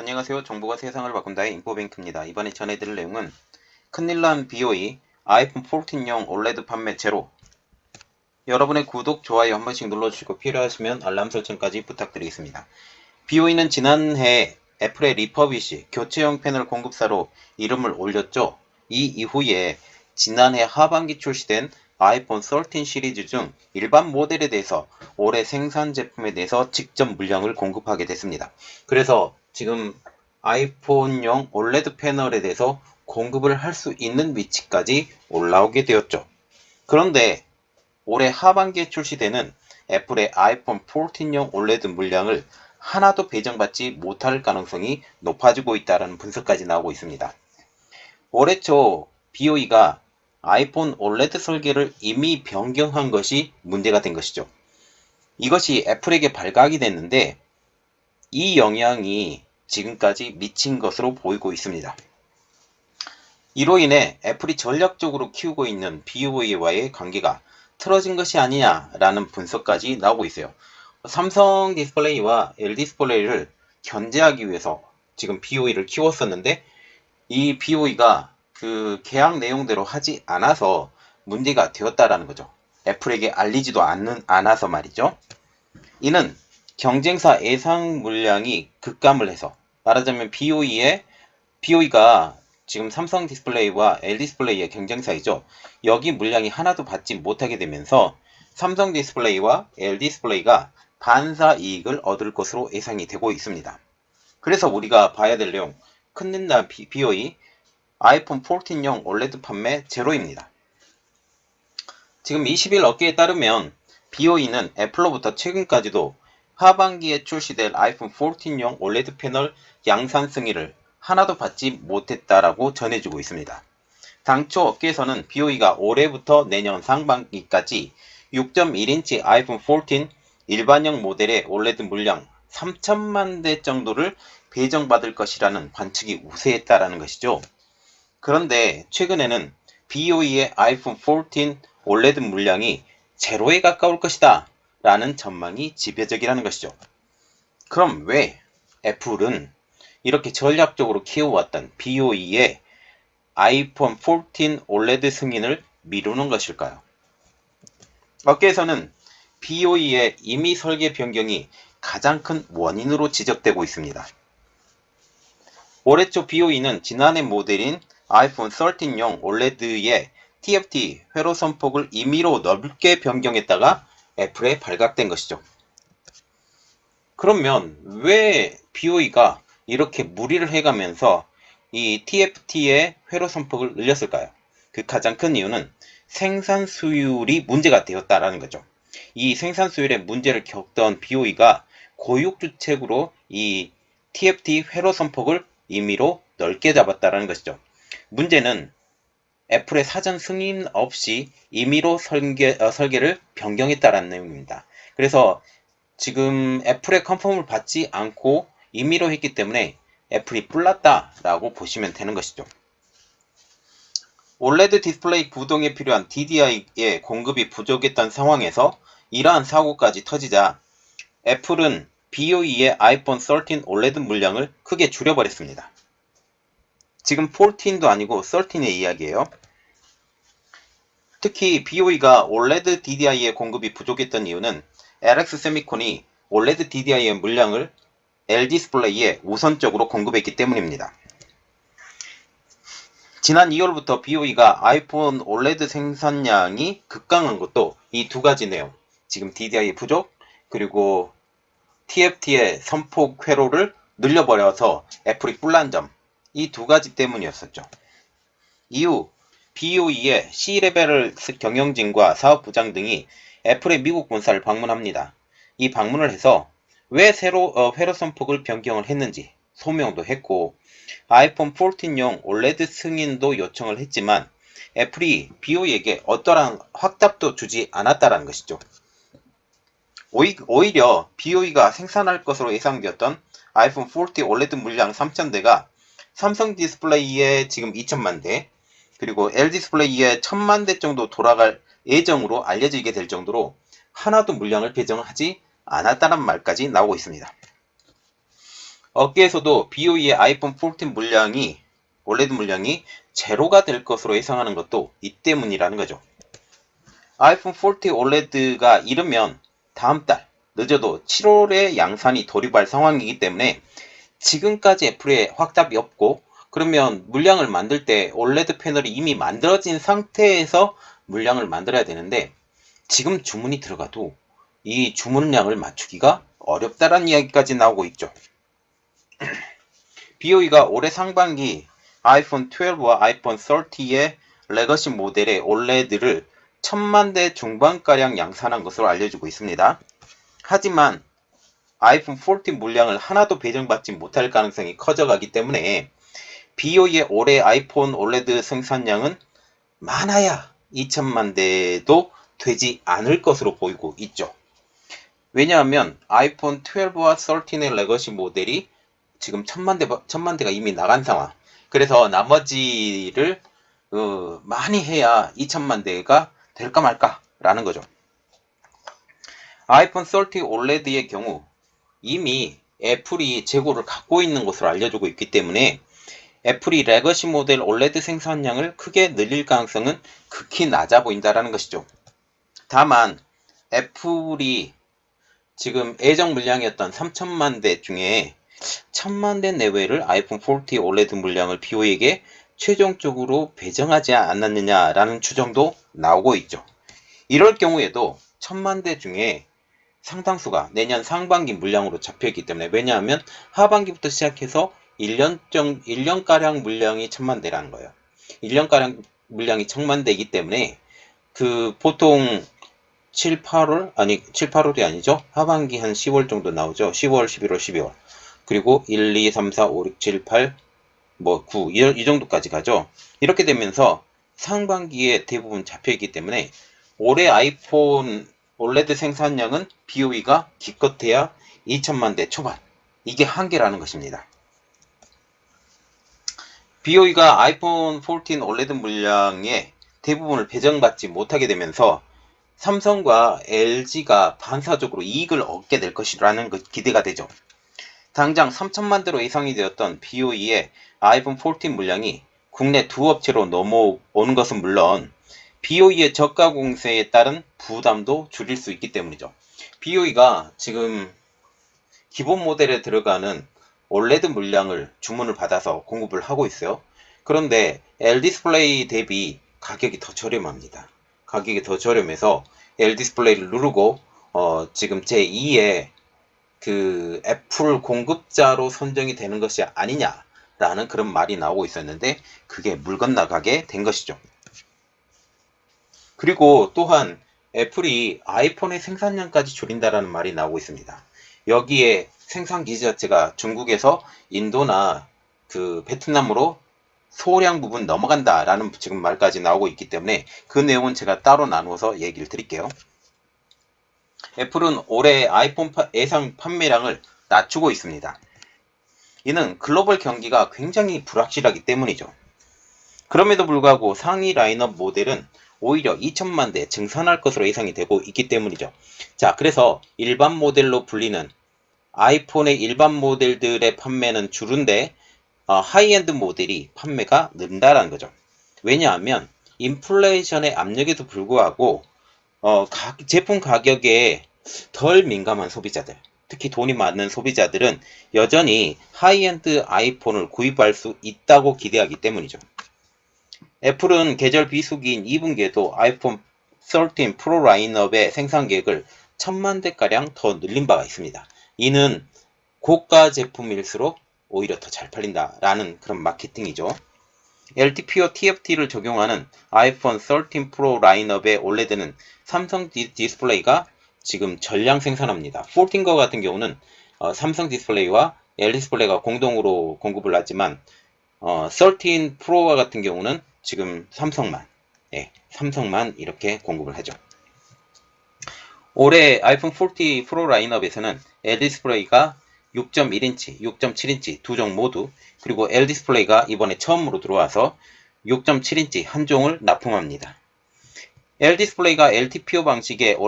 안녕하세요. 정보가 세상을 바꾼다의 인포뱅크입니다. 이번에 전해드릴 내용은 큰일난 BOE 아이폰 14용 OLED 판매 제로 여러분의 구독, 좋아요 한 번씩 눌러주시고 필요하시면 알람 설정까지 부탁드리겠습니다. BOE는 지난해 애플의 리퍼비시 교체형 패널 공급사로 이름을 올렸죠. 이 이후에 지난해 하반기 출시된 아이폰 13 시리즈 중 일반 모델에 대해서 올해 생산 제품에 대해서 직접 물량을 공급하게 됐습니다. 그래서 지금 아이폰용 OLED 패널에 대해서 공급을 할 수 있는 위치까지 올라오게 되었죠. 그런데 올해 하반기에 출시되는 애플의 아이폰 14용 OLED 물량을 하나도 배정받지 못할 가능성이 높아지고 있다는 분석까지 나오고 있습니다. 올해 초 BOE가 아이폰 OLED 설계를 이미 변경한 것이 문제가 된 것이죠. 이것이 애플에게 발각이 됐는데 이 영향이 지금까지 미친 것으로 보이고 있습니다. 이로 인해 애플이 전략적으로 키우고 있는 BOE와의 관계가 틀어진 것이 아니냐라는 분석까지 나오고 있어요. 삼성 디스플레이와 LG 디스플레이를 견제하기 위해서 지금 BOE를 키웠었는데 이 BOE가 그 계약 내용대로 하지 않아서 문제가 되었다라는 거죠. 애플에게 알리지도 않는, 않아서 말이죠. 이는 경쟁사 예상 물량이 급감을 해서 말하자면 BOE의 BOE가 지금 삼성 디스플레이와 L 디스플레이의 경쟁사이죠. 여기 물량이 하나도 받지 못하게 되면서 삼성 디스플레이와 L 디스플레이가 반사 이익을 얻을 것으로 예상이 되고 있습니다. 그래서 우리가 봐야 될 내용 큰린다 BOE 아이폰 14용 OLED 판매 제로입니다. 지금 20일 업계에 따르면 BOE는 애플로부터 최근까지도 하반기에 출시될 아이폰 14용 OLED 패널 양산 승인을 하나도 받지 못했다라고 전해주고 있습니다. 당초 업계에서는 BOE가 올해부터 내년 상반기까지 6.1인치 아이폰 14 일반형 모델의 OLED 물량 3천만 대 정도를 배정받을 것이라는 관측이 우세했다라는 것이죠. 그런데 최근에는 BOE의 아이폰 14 OLED 물량이 제로에 가까울 것이다 라는 전망이 지배적이라는 것이죠. 그럼 왜 애플은 이렇게 전략적으로 키워왔던 BOE의 아이폰 14 OLED 승인을 미루는 것일까요? 업계에서는 BOE의 임의 설계 변경이 가장 큰 원인으로 지적되고 있습니다. 올해 초 BOE는 지난해 모델인 아이폰 13용 OLED의 TFT 회로 선 폭을 임의로 넓게 변경했다가 애플에 발각된 것이죠. 그러면 왜 BOE가 이렇게 무리를 해가면서 이 TFT의 회로 선폭을 늘렸을까요? 그 가장 큰 이유는 생산 수율이 문제가 되었다라는 거죠. 이 생산 수율에 문제를 겪던 BOE가 고육주책으로 이 TFT 회로 선폭을 임의로 넓게 잡았다라는 것이죠. 문제는 애플의 사전 승인 없이 임의로 설계, 어, 설계를 변경했다라는 내용입니다. 그래서 지금 애플의 컨펌을 받지 않고 임의로 했기 때문에 애플이 뿔났다라고 보시면 되는 것이죠. OLED 디스플레이 구동에 필요한 DDI의 공급이 부족했던 상황에서 이러한 사고까지 터지자 애플은 BOE의 아이폰 13 OLED 물량을 크게 줄여버렸습니다. 지금 14도 아니고 13의 이야기예요. 특히 BOE가 OLED DDI의 공급이 부족했던 이유는 LX 세미콘이 OLED DDI의 물량을 L 디스플레이에 우선적으로 공급했기 때문입니다. 지난 2월부터 BOE가 아이폰 OLED 생산량이 급강한 것도 이 두 가지 내용, 지금 DDI 부족, 그리고 TFT의 선폭 회로를 늘려버려서 애플이 뿔난 점, 이 두 가지 때문이었었죠. 이후 BOE의 C레벨 경영진과 사업부장 등이 애플의 미국 본사를 방문합니다. 이 방문을 해서 왜 새로 어, 회로 선 폭을 변경을 했는지 소명도 했고 아이폰 14용 OLED 승인도 요청을 했지만 애플이 BOE에게 어떠한 확답도 주지 않았다는 것이죠. 오히려 BOE가 생산할 것으로 예상되었던 아이폰 14 OLED 물량 3,000대가 삼성 디스플레이에 지금 2천만 대, 그리고 L 디스플레이에 1000만 대 정도 돌아갈 예정으로 알려지게 될 정도로 하나도 물량을 배정하지 않았다는 말까지 나오고 있습니다. 업계에서도 BOE의 아이폰 14 물량이 올레드 물량이 제로가 될 것으로 예상하는 것도 이 때문이라는 거죠. 아이폰 14 올레드가 이르면 다음 달 늦어도 7월에 양산이 돌입할 상황이기 때문에 지금까지 애플에 확답이 없고 그러면 물량을 만들 때 올레드 패널이 이미 만들어진 상태에서 물량을 만들어야 되는데 지금 주문이 들어가도 이 주문량을 맞추기가 어렵다는 이야기까지 나오고 있죠. BOE가 올해 상반기 아이폰 12와 아이폰 30의 레거시 모델의 올레드를 천만 대 중반가량 양산한 것으로 알려지고 있습니다. 하지만 아이폰 14 물량을 하나도 배정받지 못할 가능성이 커져가기 때문에 BOE의 올해 아이폰 올레드 생산량은 많아야 2천만 대도 되지 않을 것으로 보이고 있죠. 왜냐하면 아이폰 12와 13의 레거시 모델이 지금 천만 대 천만 대가 이미 나간 상황. 그래서 나머지를 어, 많이 해야 2천만 대가 될까 말까라는 거죠. 아이폰 30 올레드의 경우 이미 애플이 재고를 갖고 있는 것으로 알려지고 있기 때문에 애플이 레거시 모델 올레드 생산량을 크게 늘릴 가능성은 극히 낮아 보인다라는 것이죠. 다만 애플이 지금 예정 물량이었던 3천만 대 중에 1000만 대 내외를 아이폰 40 올레드 물량을 BO에게 최종적으로 배정하지 않았느냐라는 추정도 나오고 있죠. 이럴 경우에도 1000만 대 중에 상당수가 내년 상반기 물량으로 잡혀있기 때문에 왜냐하면 하반기부터 시작해서 1년 정 1년가량 물량이 1000만 대라는 거예요. 1년가량 물량이 1000만 대이기 때문에 그 보통 7, 8월 아니 7, 8월이 아니죠. 하반기 한 10월 정도 나오죠. 10월, 11월, 12월. 그리고 1, 2, 3, 4, 5, 6, 7, 8, 뭐 9, 이, 이 정도까지 가죠. 이렇게 되면서 상반기에 대부분 잡혀있기 때문에 올해 아이폰 올레드 생산량은 BOE가 기껏해야 2천만 대 초반. 이게 한계라는 것입니다. BOE가 아이폰 14 올레드 물량의 대부분을 배정받지 못하게 되면서 삼성과 LG가 반사적으로 이익을 얻게 될 것이라는 기대가 되죠. 당장 3천만 대로 예상이 되었던 BOE의 아이폰 14 물량이 국내 두 업체로 넘어오는 것은 물론 BOE의 저가 공세에 따른 부담도 줄일 수 있기 때문이죠. BOE가 지금 기본 모델에 들어가는 올레드 물량을 주문을 받아서 공급을 하고 있어요. 그런데 LDisplay 대비 가격이 더 저렴합니다. 가격이 더 저렴해서 LDisplay를 누르고 어, 지금 제2의 그 애플 공급자로 선정이 되는 것이 아니냐라는 그런 말이 나오고 있었는데 그게 물 건너가게 된 것이죠. 그리고 또한 애플이 아이폰의 생산량까지 줄인다라는 말이 나오고 있습니다. 여기에 생산 기지 자체가 중국에서 인도나 그 베트남으로 소량 부분 넘어간다라는 지금 말까지 나오고 있기 때문에 그 내용은 제가 따로 나누어서 얘기를 드릴게요. 애플은 올해 아이폰 예상 판매량을 낮추고 있습니다. 이는 글로벌 경기가 굉장히 불확실하기 때문이죠. 그럼에도 불구하고 상위 라인업 모델은 오히려 2천만 대 증산할 것으로 예상이 되고 있기 때문이죠. 자, 그래서 일반 모델로 불리는 아이폰의 일반 모델들의 판매는 줄은데 어, 하이엔드 모델이 판매가 는다라는 거죠. 왜냐하면 인플레이션의 압력에도 불구하고 어, 가, 제품 가격에 덜 민감한 소비자들, 특히 돈이 많은 소비자들은 여전히 하이엔드 아이폰을 구입할 수 있다고 기대하기 때문이죠. 애플은 계절 비수기인 2분기에도 아이폰 13 프로 라인업의 생산 계획을 천만 대가량 더 늘린 바가 있습니다. 이는 고가 제품일수록 오히려 더 잘 팔린다라는 그런 마케팅이죠. LTPO TFT를 적용하는 아이폰 13 프로 라인업의 올레드는 삼성 디, 디스플레이가 지금 전량 생산합니다. 14거 같은 경우는 어, 삼성 디스플레이와 L 디스플레이가 공동으로 공급을 하지만 어, 13 프로와 같은 경우는 지금 삼성만, 예, 삼성만 이렇게 공급을 하죠. 올해 아이폰 40 프로 라인업에서는 L 디스플레이가 6.1인치, 6.7인치 두 종 모두 그리고 L 디스플레이가 이번에 처음으로 들어와서 6.7인치 한 종을 납품합니다. L 디스플레이가 LTPO 방식의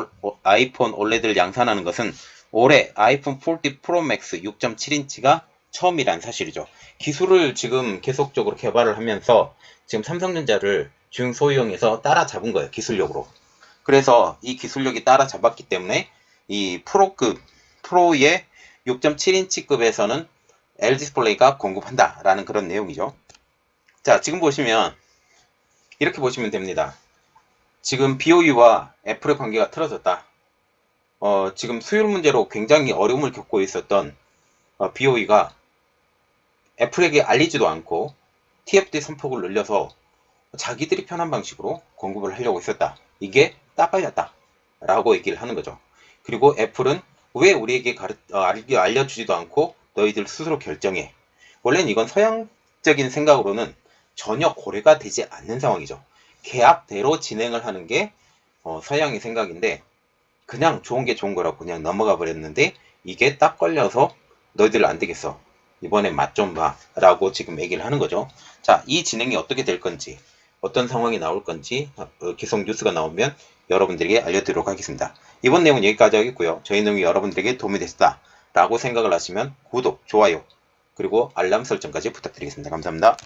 아이폰 OLED를 양산하는 것은 올해 아이폰 40 프로 맥스 6.7인치가 처음이란 사실이죠. 기술을 지금 계속적으로 개발을 하면서 지금 삼성전자를 중소형에서 따라잡은 거예요. 기술력으로. 그래서 이 기술력이 따라잡았기 때문에 이 프로급, 프로의 6.7인치급에서는 L 디스플레이가 공급한다라는 그런 내용이죠. 자, 지금 보시면 이렇게 보시면 됩니다. 지금 BOE와 애플의 관계가 틀어졌다. 어, 지금 수율 문제로 굉장히 어려움을 겪고 있었던 어, BOE가 애플에게 알리지도 않고 TFT 선폭을 늘려서 자기들이 편한 방식으로 공급을 하려고 했었다. 이게 딱 걸렸다. 라고 얘기를 하는 거죠. 그리고 애플은 왜 우리에게 가르, 어, 알- 알려주지도 않고 너희들 스스로 결정해. 원래는 이건 서양적인 생각으로는 전혀 고려가 되지 않는 상황이죠. 계약대로 진행을 하는 게 어, 서양의 생각인데 그냥 좋은 게 좋은 거라고 그냥 넘어가 버렸는데 이게 딱 걸려서 너희들 안 되겠어. 이번에 맛 좀 봐. 라고 지금 얘기를 하는 거죠. 자, 이 진행이 어떻게 될 건지, 어떤 상황이 나올 건지, 어, 계속 뉴스가 나오면 여러분들에게 알려드리도록 하겠습니다. 이번 내용은 여기까지 하겠고요. 저희 내용이 여러분들에게 도움이 됐다. 라고 생각을 하시면 구독, 좋아요, 그리고 알람 설정까지 부탁드리겠습니다. 감사합니다.